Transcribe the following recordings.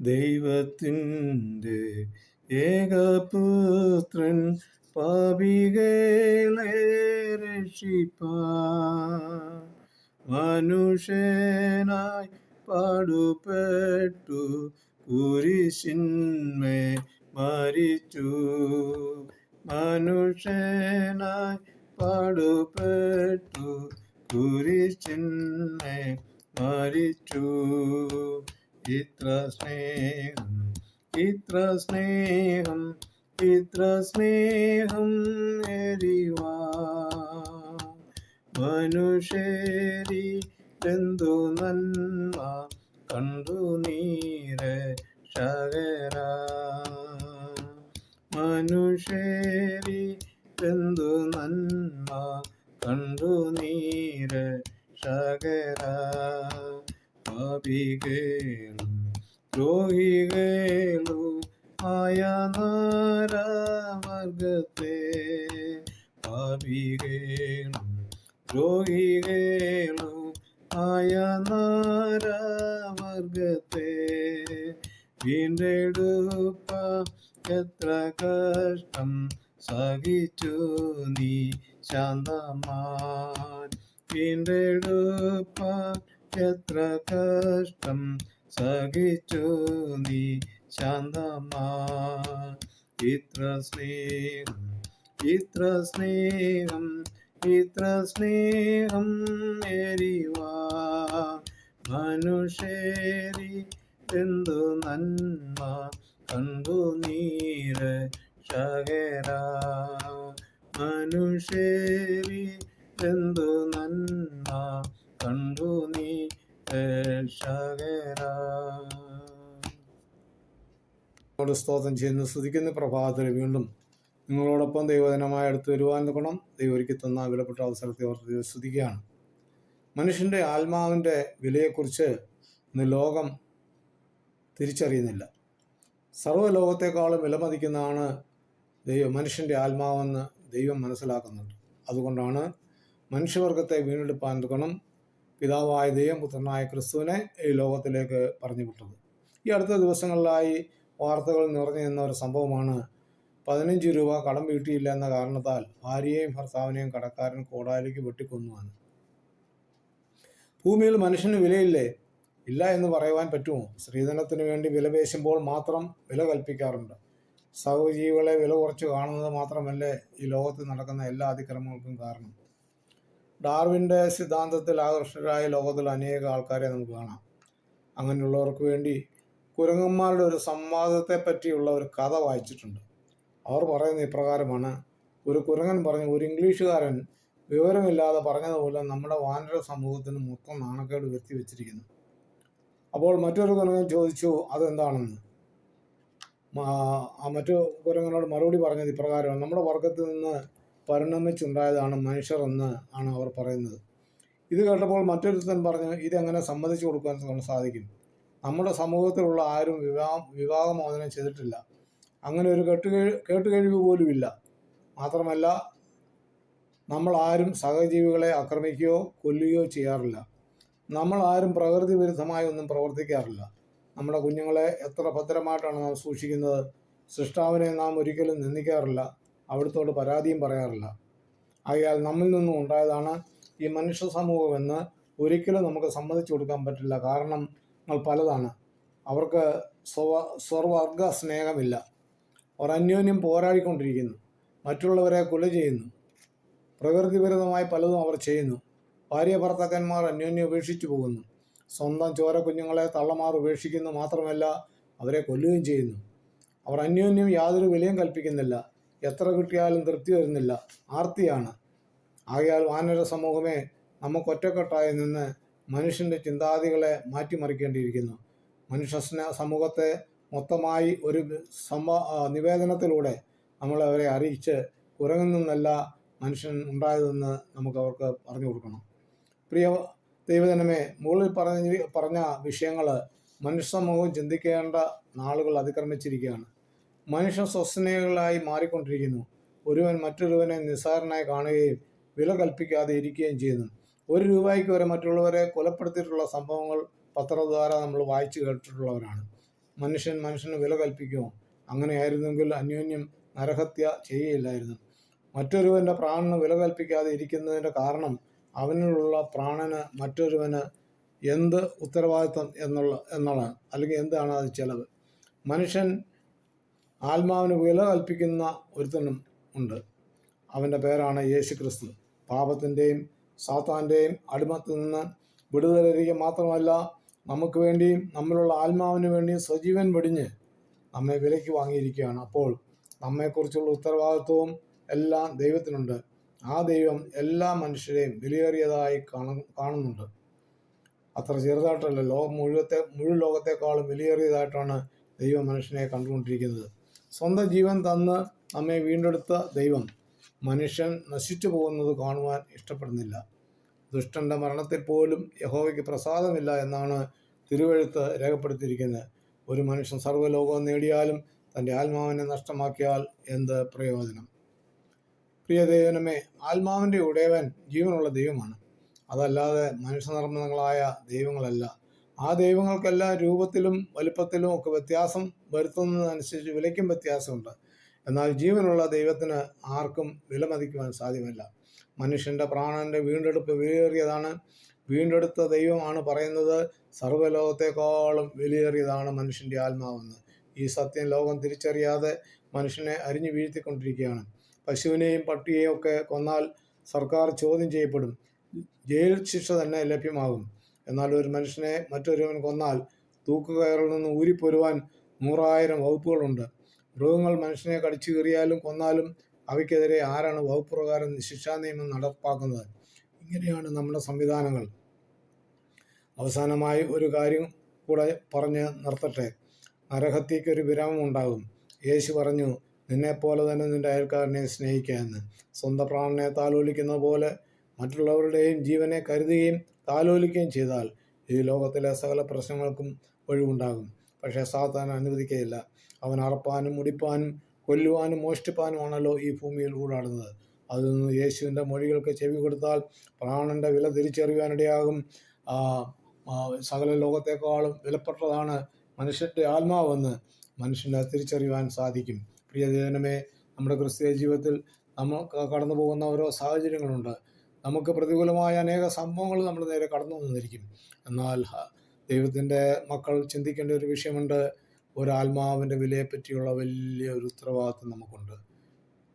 ദൈവത്തിന്റെ ഏകപുത്രൻ പാപികളെ രക്ഷിപ്പാൻ മനുഷ്യനായി പാടുപെട്ടു കുരിശിന്മേ മരിച്ചു. മനുഷ്യനായി പാടുപെട്ടു കുരിശിന്മേ മരിച്ചു. ഇത്ര സ്നേഹം ഇത്ര സ്നേഹം ഇത്ര സ്നേഹം എരിവാ മനുഷ്യരി എന്തു നന്മ കണ്ടു നീരെ ശകര മനുഷ്യരി എന്തു നന്മ കണ്ടു നീരെ ശകര പാപികളും ദ്രോഹികളു ആയ നാരാവർഗത്തെ. പാപികളും ദ്രോഹികളു ആയ നാരാവർഗത്തെ. വീണ്ടെടുപ്പ എത്ര കഷ്ടം സഹിച്ചു നീ ശാന്തമാൻ. വീണ്ടെടുപ്പ എത്ര കഷ്ടം സഹിച്ചു നീ ശാന്തമാ. ഇത്ര സ്നേഹം ഇത്ര സ്നേഹം ഇത്ര സ്നേഹം എരിവാ മനുഷ്യരി എന്തു നന്മ കണ്ടു നീര ശകര മനുഷ്യരി എന്തു നന്മ കണ്ടു നീ ശകര സ്തോത്രം ചെയ്യുന്നു സ്തുതിക്കുന്ന പ്രഭാതത്തിൽ വീണ്ടും. നിങ്ങളോടൊപ്പം ദൈവജനമായ അടുത്ത് വരുവാൻ നിൽക്കണം. ദൈവം ഒരുക്കി തന്ന വിലപ്പെട്ട അവസരത്തെ ഓർത്ത് സ്തുതിക്കുകയാണ്. മനുഷ്യന്റെ ആത്മാവിന്റെ വിലയെക്കുറിച്ച് ഇന്ന് ലോകം തിരിച്ചറിയുന്നില്ല. സർവലോകത്തെക്കാളും വിലമതിക്കുന്നതാണ് ദൈവം മനുഷ്യന്റെ ആത്മാവെന്ന് ദൈവം മനസ്സിലാക്കുന്നുണ്ട്. അതുകൊണ്ടാണ് മനുഷ്യവർഗത്തെ വീണ്ടെടുപ്പാൻ ഗുണം പിതാവായ ദൈവം പുത്രനായ ക്രിസ്തുവിനെ ഈ ലോകത്തിലേക്ക് പറഞ്ഞു വിട്ടത് ഈ അടുത്ത ദിവസങ്ങളിലായി വാർത്തകൾ നിറഞ്ഞു നിന്ന ഒരു സംഭവമാണ് പതിനഞ്ച് രൂപ കടം വീട്ടിയില്ല എന്ന കാരണത്താൽ ഭാര്യയെയും ഭർത്താവിനെയും കടക്കാരൻ കോടാലിക്ക് വെട്ടിക്കൊന്നുവെന്ന് ഭൂമിയിൽ മനുഷ്യന് വിലയില്ലേ? ഇല്ല എന്ന് പറയുവാൻ പറ്റുമോ? സ്ത്രീധനത്തിന് വേണ്ടി വില പേശുമ്പോൾ മാത്രം വില കൽപ്പിക്കാറുണ്ട്. സഹജീവികളെ വില കുറച്ച് കാണുന്നത് മാത്രമല്ലേ ഈ ലോകത്ത് നടക്കുന്ന എല്ലാ അതിക്രമങ്ങൾക്കും കാരണം? ഡാർവിന്റെ സിദ്ധാന്തത്തിൽ ആകർഷകരായ ലോകത്തിൽ അനേക ആൾക്കാരെ നമുക്ക് കാണാം. അങ്ങനെയുള്ളവർക്ക് വേണ്ടി കുരങ്ങന്മാരുടെ ഒരു സംവാദത്തെ പറ്റിയുള്ള ഒരു കഥ വായിച്ചിട്ടുണ്ട്. അവർ പറയുന്ന ഇപ്രകാരമാണ്. ഒരു കുരങ്ങൻ പറഞ്ഞു ഒരു ഇംഗ്ലീഷുകാരൻ വിവരമില്ലാതെ പറഞ്ഞതുപോലെ നമ്മുടെ വാനര സമൂഹത്തിന് മൊത്തം നാണക്കേട് വരുത്തി വെച്ചിരിക്കുന്നു. അപ്പോൾ മറ്റൊരു കുരങ്ങൻ ചോദിച്ചു അതെന്താണെന്ന്? മറ്റു കുരങ്ങനോട് മറുപടി പറഞ്ഞത് ഇപ്രകാരമാണ്. നമ്മുടെ വർഗത്തിൽ നിന്ന് പരിണമിച്ചുണ്ടായതാണ് മനുഷ്യർ എന്ന് ആണ് അവർ പറയുന്നത്. ഇത് കേട്ടപ്പോൾ മറ്റൊരുത്തൻ പറഞ്ഞു ഇതെങ്ങനെ സമ്മതിച്ചു കൊടുക്കാൻ സാധിക്കും? നമ്മുടെ സമൂഹത്തിലുള്ള ആരും വിവാഹം വിവാഹമോചനം ചെയ്തിട്ടില്ല. അങ്ങനെ ഒരു കേട്ടുകഴി കേട്ടുകഴിവ് പോലുമില്ല മാത്രമല്ല നമ്മൾ ആരും സഹജീവികളെ ആക്രമിക്കുകയോ കൊല്ലുകയോ ചെയ്യാറില്ല. നമ്മൾ ആരും പ്രകൃതി വിരുദ്ധമായി ഒന്നും പ്രവർത്തിക്കാറില്ല. നമ്മുടെ കുഞ്ഞുങ്ങളെ എത്ര ഭദ്രമായിട്ടാണ് നാം സൂക്ഷിക്കുന്നത്? സൃഷ്ടാവിനെ നാം ഒരിക്കലും നിന്ദിക്കാറില്ല. അവിടുത്തോട് പരാതിയും പറയാറില്ല. അയാൾ നമ്മിൽ നിന്നും ഉണ്ടായതാണ് ഈ മനുഷ്യ സമൂഹമെന്ന് ഒരിക്കലും നമുക്ക് സമ്മതിച്ചു കൊടുക്കാൻ പറ്റില്ല. കാരണങ്ങൾ പലതാണ്. അവർക്ക് സ്വ സ്വർവർഗ സ്നേഹമില്ല. അവർ അന്യോന്യം പോരാടിക്കൊണ്ടിരിക്കുന്നു. മറ്റുള്ളവരെ കൊല ചെയ്യുന്നു. പ്രകൃതി വിരുദ്ധമായി പലതും അവർ ചെയ്യുന്നു. ഭാര്യ ഭർത്താക്കന്മാർ അന്യോന്യം ഉപേക്ഷിച്ചു പോകുന്നു. സ്വന്തം ചോര കുഞ്ഞുങ്ങളെ തള്ളമാർ ഉപേക്ഷിക്കുന്നു മാത്രമല്ല അവരെ കൊല്ലുകയും ചെയ്യുന്നു. അവർ അന്യോന്യം യാതൊരു വിലയും കൽപ്പിക്കുന്നില്ല. എത്ര കിട്ടിയാലും തൃപ്തി വരുന്നില്ല. ആർത്തിയാണ്. ആകയാൽ വാനര സമൂഹമേ നമുക്കൊറ്റക്കെട്ടായി നിന്ന് മനുഷ്യന്റെ ചിന്താഗതികളെ മാറ്റിമറിക്കേണ്ടിയിരിക്കുന്നു. മനുഷ്യ സമൂഹത്തെ മൊത്തമായി ഒരു സംവാ നിവേദനത്തിലൂടെ നമ്മൾ അവരെ അറിയിച്ച് കുരങ്ങിൽ നിന്നല്ല മനുഷ്യൻ ഉണ്ടായതെന്ന് നമുക്ക് അവർക്ക് പറഞ്ഞു കൊടുക്കണം. പ്രിയ ദൈവജനമേ മുകളിൽ പറഞ്ഞ പറഞ്ഞ വിഷയങ്ങൾ മനുഷ്യ സമൂഹം ചിന്തിക്കേണ്ട നാളുകൾ അതിക്രമിച്ചിരിക്കുകയാണ്. മനുഷ്യ സ്വസ്നേഹികളായി മാറിക്കൊണ്ടിരിക്കുന്നു. ഒരുവൻ മറ്റൊരുവനെ നിസ്സാരനായി കാണുകയും വില കൽപ്പിക്കാതെ ഇരിക്കുകയും ചെയ്യുന്നു. ഒരു രൂപയ്ക്ക് വരെ മറ്റുള്ളവരെ കൊലപ്പെടുത്തിയിട്ടുള്ള സംഭവങ്ങൾ പത്രദ്വാര നമ്മൾ വായിച്ചു കേട്ടിട്ടുള്ളവരാണ്. മനുഷ്യൻ മനുഷ്യന് വില കൽപ്പിക്കുമോ? അങ്ങനെയായിരുന്നെങ്കിൽ അന്യോന്യം നരഹത്യ ചെയ്യുകയില്ലായിരുന്നു മറ്റൊരുവന്റെ പ്രാണന് വില കൽപ്പിക്കാതെ ഇരിക്കുന്നതിന്റെ കാരണം അവനിലുള്ള പ്രാണന് മറ്റൊരുവന് എന്ത് ഉത്തരവാദിത്വം എന്നുള്ള എന്നുള്ളതാണ് അല്ലെങ്കിൽ എന്താണ് അത് ചെലവ്? മനുഷ്യൻ ആത്മാവിന് വില കൽപ്പിക്കുന്ന ഒരുത്തനും ഉണ്ട്. അവന്റെ പേരാണ് യേശു ക്രിസ്തു പാപത്തിന്റെയും സാത്താന്റെയും അടിമത്തിൽ നിന്ന് വിടുതലരിക മാത്രമല്ല നമുക്ക് വേണ്ടിയും നമ്മളുള്ള ആത്മാവിന് വേണ്ടിയും സജീവൻ വെടിഞ്ഞ് നമ്മെ വിലയ്ക്ക് വാങ്ങിയിരിക്കുകയാണ്. അപ്പോൾ നമ്മെക്കുറിച്ചുള്ള ഉത്തരവാദിത്വവും എല്ലാം ദൈവത്തിനുണ്ട്. ആ ദൈവം എല്ലാ മനുഷ്യരെയും വിലയേറിയതായി കാണു കാണുന്നുണ്ട്. അത്ര ചെറുതായിട്ടല്ല ലോകം മുഴുവത്തെ മുഴുവൻ ലോകത്തെക്കാളും വിലയേറിയതായിട്ടാണ് ദൈവം മനുഷ്യനെ കണ്ടുകൊണ്ടിരിക്കുന്നത്. സ്വന്തം ജീവൻ തന്ന് നമ്മെ വീണ്ടെടുത്ത ദൈവം മനുഷ്യൻ നശിച്ചു പോകുന്നത് കാണുവാൻ ഇഷ്ടപ്പെടുന്നില്ല. ദുഷ്ടന്റെ മരണത്തിൽ പോലും യഹോവയ്ക്ക് പ്രസാദമില്ല എന്നാണ് തിരുവഴുത്ത് രേഖപ്പെടുത്തിയിരിക്കുന്നത്. ഒരു മനുഷ്യൻ സർവലോകം നേടിയാലും തന്റെ ആത്മാവിനെ നഷ്ടമാക്കിയാൽ എന്ത് പ്രയോജനം? പ്രിയ ദൈവനമേ ആത്മാവിന്റെ ഉടയവൻ ജീവനുള്ള ദൈവമാണ്. അതല്ലാതെ മനുഷ്യനിർമ്മിതങ്ങളായ ദൈവങ്ങളല്ല. ആ ദൈവങ്ങൾക്കെല്ലാം രൂപത്തിലും വലിപ്പത്തിലും ഒക്കെ വ്യത്യാസം വരുത്തുന്നതനുസരിച്ച് വിലയ്ക്കും വ്യത്യാസമുണ്ട്. എന്നാൽ ജീവനുള്ള ദൈവത്തിന് ആർക്കും വിലമതിക്കുവാൻ സാധ്യമല്ല. മനുഷ്യന്റെ പ്രാണന്റെ വീണ്ടെടുപ്പ് വിലയേറിയതാണ്. വീണ്ടെടുത്ത ദൈവമാണ് പറയുന്നത് സർവലോകത്തെക്കാളും വിലയേറിയതാണ് മനുഷ്യന്റെ ആത്മാവെന്ന്. ഈ സത്യം ലോകം തിരിച്ചറിയാതെ മനുഷ്യനെ അരിഞ്ഞു വീഴ്ത്തിക്കൊണ്ടിരിക്കുകയാണ്. പശുവിനെയും പട്ടിയെയും ഒക്കെ കൊന്നാൽ സർക്കാർ ചോദ്യം ചെയ്യപ്പെടും. ജയിൽ ശിക്ഷ തന്നെ ലഭ്യമാകും. എന്നാൽ ഒരു മനുഷ്യനെ മറ്റൊരുവൻ കൊന്നാൽ തൂക്കുകയറിൽ നിന്ന് ഊരിപ്പൊരുവാൻ നൂറായിരം വകുപ്പുകളുണ്ട്. മൃഗങ്ങൾ മനുഷ്യനെ കടിച്ചു കീറിയാലും കൊന്നാലും അവയ്ക്കെതിരെ ആരാണ് വകുപ്പ് പ്രകാരം ശിക്ഷാ നിയമം നടപ്പാക്കുന്നത്? ഇങ്ങനെയാണ് നമ്മുടെ സംവിധാനങ്ങൾ. അവസാനമായി ഒരു കാര്യം കൂടെ പറഞ്ഞ് നിർത്തട്ടെ. നരഹത്യയ്ക്ക് ഒരു വിരാമം ഉണ്ടാകും. യേശു പറഞ്ഞു നിന്നെപ്പോലെ തന്നെ നിന്റെ അയൽക്കാരനെ സ്നേഹിക്കുക എന്ന്. സ്വന്തം പ്രാണനെ താലോലിക്കുന്ന പോലെ മറ്റുള്ളവരുടെയും ജീവനെ കരുതുകയും താലോലിക്കുകയും ചെയ്താൽ ഈ ലോകത്തിലെ സകല പ്രശ്നങ്ങൾക്കും ഒഴിവുണ്ടാകും. പക്ഷേ സാത്താൻ അനുവദിക്കുകയില്ല അവൻ അറപ്പാനും മുടിപ്പാനും കൊല്ലുവാനും മോഷ്ടിപ്പാനുമാണല്ലോ ഈ ഭൂമിയിൽ ഊടാടുന്നത് അതിൽ നിന്ന് യേശുവിന്റെ മൊഴികൾക്ക് ചെവി കൊടുത്താൽ പ്രാണന്റെ വില തിരിച്ചറിയാനിടയാകും സകല ലോകത്തെക്കാളും വിലപ്പെട്ടതാണ് മനുഷ്യന്റെ ആത്മാവെന്ന് മനുഷ്യന് തിരിച്ചറിയുവാൻ സാധിക്കും. പ്രിയ ദൈവനമേ നമ്മുടെ ക്രിസ്തീയ ജീവിതത്തിൽ നമ്മൾ കടന്നു പോകുന്ന ഓരോ സാഹചര്യങ്ങളുണ്ട്. നമുക്ക് പ്രതികൂലമായ അനേക സംഭവങ്ങൾ നമ്മുടെ നേരെ കടന്നു വന്നിരിക്കും. എന്നാൽ ദൈവത്തിന്റെ മക്കൾ ചിന്തിക്കേണ്ട ഒരു വിഷയമുണ്ട്. ഒരാത്മാവിന്റെ വിലയെപ്പറ്റിയുള്ള വലിയ ഒരു ഉത്തരവാദിത്വം നമുക്കുണ്ട്.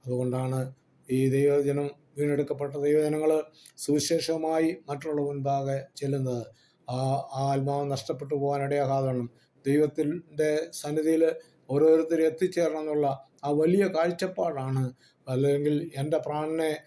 അതുകൊണ്ടാണ് ഈ ദൈവജനം വീണ്ടെടുക്കപ്പെട്ട ദൈവജനങ്ങൾ സുവിശേഷമായി മറ്റുള്ള മുൻപാകെ ചെല്ലുന്നത്. ആ ആത്മാവ് നഷ്ടപ്പെട്ടു പോകാൻ ഇടയാകാതെ ദൈവത്തിന്റെ സന്നിധിയിൽ ഓരോരുത്തരും എത്തിച്ചേരണം എന്നുള്ള ആ വലിയ കാഴ്ചപ്പാടാണ്. അല്ലെങ്കിൽ എന്റെ പ്രാണനെ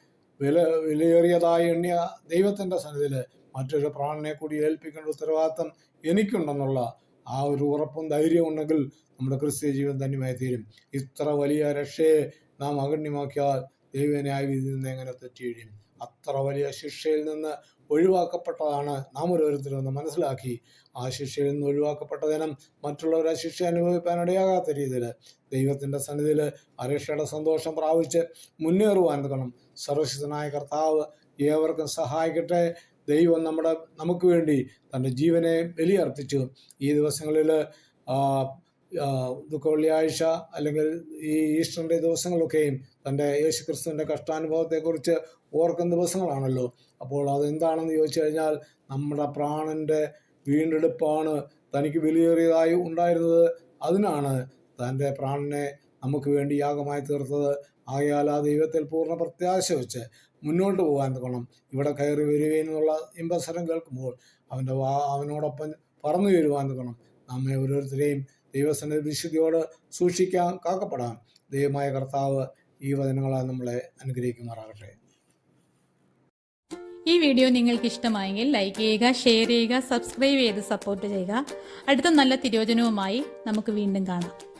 വില വിലയേറിയതായി എണ്ണിയ ദൈവത്തിന്റെ സന്നിധിയിൽ മറ്റൊരു പ്രാണനെ കൂടി ഏൽപ്പിക്കേണ്ട ഉത്തരവാദിത്തം എനിക്കുണ്ടെന്നുള്ള ആ ഒരു ഉറപ്പും ധൈര്യവും ഉണ്ടെങ്കിൽ നമ്മുടെ ക്രിസ്ത്യ ജീവൻ തന്നെയായി തീരും ഇത്ര വലിയ രക്ഷയെ നാം അഗണ്യമാക്കിയാൽ ദൈവനായ വിധി നിന്ന് എങ്ങനെ തെറ്റിയിഴിയും? അത്ര വലിയ ശിക്ഷയിൽ നിന്ന് ഒഴിവാക്കപ്പെട്ടതാണ് നാം ഓരോരുത്തരും ഒന്ന് മനസ്സിലാക്കി. ആ ശിക്ഷയിൽ നിന്ന് ഒഴിവാക്കപ്പെട്ട ദിനം മറ്റുള്ളവരെ ശിക്ഷ അനുഭവിക്കാൻ ഇടയാകാത്ത രീതിയിൽ ദൈവത്തിന്റെ സന്നിധിയിൽ അരക്ഷയുടെ സന്തോഷം പ്രാപിച്ച് മുന്നേറുവാൻ തുടങ്ങണം സർവശിതനായ കർത്താവ് ഏവർക്കും സഹായിക്കട്ടെ. ദൈവം നമ്മുടെ നമുക്ക് വേണ്ടി തന്റെ ജീവനെ ബലിയർപ്പിച്ചു. ഈ ദിവസങ്ങളിൽ വെള്ളിയാഴ്ച അല്ലെങ്കിൽ ഈ ഈസ്റ്ററിന്റെ ദിവസങ്ങളൊക്കെയും തന്റെ യേശു ക്രിസ്തുവിന്റെ കഷ്ടാനുഭവത്തെക്കുറിച്ച് ഓർക്കുന്ന ദിവസങ്ങളാണല്ലോ. അപ്പോൾ അതെന്താണെന്ന് ചോദിച്ചു കഴിഞ്ഞാൽ നമ്മുടെ പ്രാണന്റെ വീണ്ടെടുപ്പാണ് തനിക്ക് വിലയേറിയതായി ഉണ്ടായിരുന്നത്. അതിനാണ് തന്റെ പ്രാണനെ നമുക്ക് വേണ്ടി യാഗമായി തീർത്തത്. ആകയാൽ ആ ദൈവത്തിൽ പൂർണ പ്രത്യാശ വെച്ച് മുന്നോട്ട് പോകാൻ തക്കണം ഇവിടെ കയറി വരികയെന്നുള്ള ഇമ്പസരം കേൾക്കുമ്പോൾ അവന്റെ വാ അവനോടൊപ്പം പറന്നു വരുവാൻ തക്കണം നമ്മെ ഓരോരുത്തരെയും ദൈവസന വിശുദ്ധിയോട് സൂക്ഷിക്കാൻ കാക്കപ്പെടാം. ദൈവമായ കർത്താവ് ഈ വചനങ്ങളെ നമ്മളെ അനുഗ്രഹിക്കുമാറാകട്ടെ. ഈ വീഡിയോ നിങ്ങൾക്ക് ഇഷ്ടമായെങ്കിൽ ലൈക്ക് ചെയ്യുക ഷെയർ ചെയ്യുക സബ്സ്ക്രൈബ് ചെയ്ത് സപ്പോർട്ട് ചെയ്യുക. അടുത്ത നല്ല തിരോചനവുമായി നമുക്ക് വീണ്ടും കാണാം.